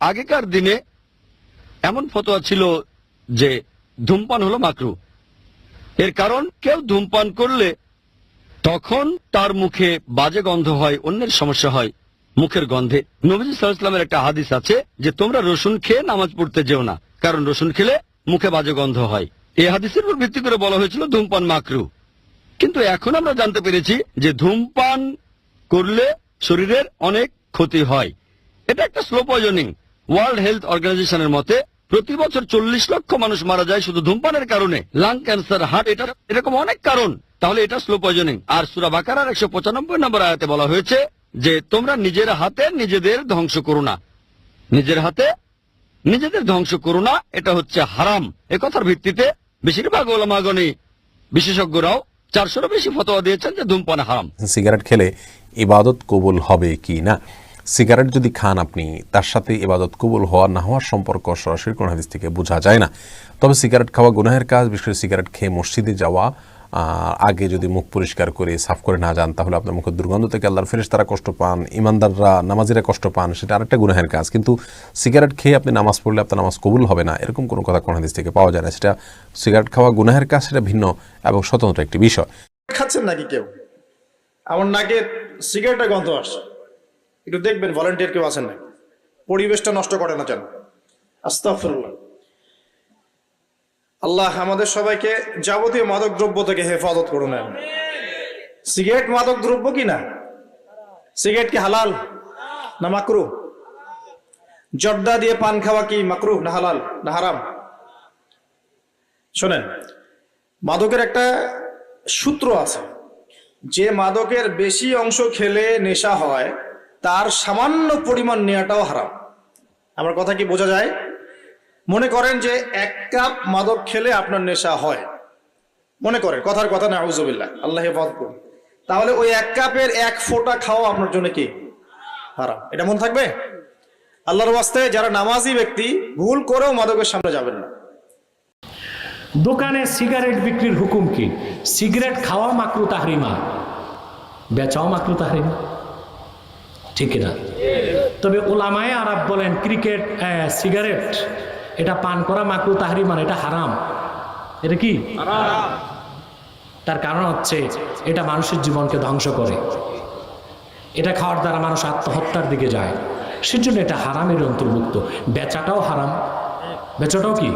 আগেকার দিনে এমন ফতোয়া ছিল যে ধূমপান হলো মাকরু। এর কারণ, কেউ ধূমপান করলে তখন তার মুখে বাজে গন্ধ হয়, অন্যের সমস্যা হয় মুখের গন্ধে। নবীজ সাল্লামের একটা হাদিস আছে যে, তোমরা রসুন খেয়ে নামাজ পড়তে যেও না, কারণ রসুন খেলে মুখে বাজে গন্ধ হয়। এই হাদিসের উপর ভিত্তি করে বলা হয়েছিল ধূমপান মাকরু। কিন্তু এখন আমরা জানতে পেরেছি যে, ধূমপান করলে শরীরের অনেক ক্ষতি হয়। এটা একটা স্লো পয়জনিং। ওয়ার্ল্ড হেলথ অর্গানাইজেশনের মতে, প্রতি বছর চল্লিশ লক্ষ মানুষ মারা যায় শুধু ধূমপানের কারণে। লাং ক্যান্সার হার্ট এটা এরকম অনেক কারণ। তাহলে এটা স্লো পয়জনিং আর সুরা বাকারার একশো পঁচানব্বই নম্বর আয়াতে বলা হয়েছে যে, তোমরা নিজের হাতে নিজেদের ধ্বংস করো না। নিজের হাতে নিজেদের ধ্বংস করো না, এটা হচ্ছে হারাম। এ কথার ভিত্তিতে বেশিরভাগ ওলামাগণী বিশেষজ্ঞরাও চারশোরও বেশি ফতোয়া দিয়েছেন যে, ধূমপান হারাম। সিগারেট খেলে ইবাদত কবুল হবে কি না? সিগারেট যদি খান আপনি, তার সাথে ইবাদত কবুল হওয়া না হওয়ার সম্পর্ক সরাসরি কোন হাদিস থেকে বোঝা যায় না। তবে সিগারেট খাওয়া গুনাহের কাজ, বিশেষ করে সিগারেট খেয়ে মসজিদে যাওয়া আগে যদি মুখ পরিষ্কার করে, সাফ করে না যান, তাহলে আপনার মুখের দুর্গন্ধ থেকে আল্লাহর ফেরেশ তারা কষ্ট পান ইমানদাররা নামাজিরা কষ্ট পান, সেটা আরেকটা গুনাহের কাজ। কিন্তু সিগারেট খেয়ে আপনি নামাজ পড়লে আপনার নামাজ কবুল হবে না, এরকম কোনো কথা কোন হাদিস থেকে পাওয়া যায় না। সেটা সিগারেট খাওয়া গুনাহের কাজ, সেটা ভিন্ন এবং স্বতন্ত্র একটি বিষয়। খাচ্ছেন নাকি কেউ? আমার নাকে সিগারেটের গন্ধ আসছে। একটু দেখবেন ভলেন্টিয়ার কেউ আছেন নাকি পরিবেশটা নষ্ট করে না যেন। আস্তাফুল্লাহ আল্লাহ আমাদের সবাইকে যাবতীয় মাদক দ্রব্য থেকে হেফাজত করুন সিগারেট মাদক দ্রব্য কি না? সিগারেট কি হালাল না মাকরু? জর্দা দিয়ে পান খাওয়া কি মাকরু না হালাল না হারাম? শোনেন, মাদকের একটা সূত্র আছে। যে মাদকের বেশি অংশ খেলে নেশা হয় তার সামান্য পরিমাণ নেওয়াটাও হারাম। আমার কথা কি বোঝা যায়? মনে করেন যে এক কাপ মাদক খেলে আপনার নেশা হয়। মনে করেন, কথার কথা না আউজবিল্লাহ আল্লাহ। তাহলে ওই এক কাপের এক ফোঁটা খাওয়া আপনার জন্য কি? হারাম। এটা মনে থাকবে? আল্লাহর ওয়াস্তে যারা নামাজি ব্যক্তি, ভুল করেও মাদকের সামনে যাবেন না। দোকানে সিগারেট বিক্রির হুকুম কি? সিগারেট খাওয়া মাকরু তাহরিমা, বেচাও মাকরু তাহরিমা। ঠিক না তবে ওলামায় আরব বলেন ক্রিকেট সিগারেট এটা পান করা মাকরু তাহরিমা মানে এটা হারাম। এটা কি? তার কারণ হচ্ছে, এটা মানুষের জীবনকে ধ্বংস করে। এটা খাওয়ার দ্বারা মানুষ আত্মহত্যার দিকে যায়। সেজন্য এটা হারামের অন্তর্ভুক্ত। বেচাটাও হারাম। বেচাটাও কি?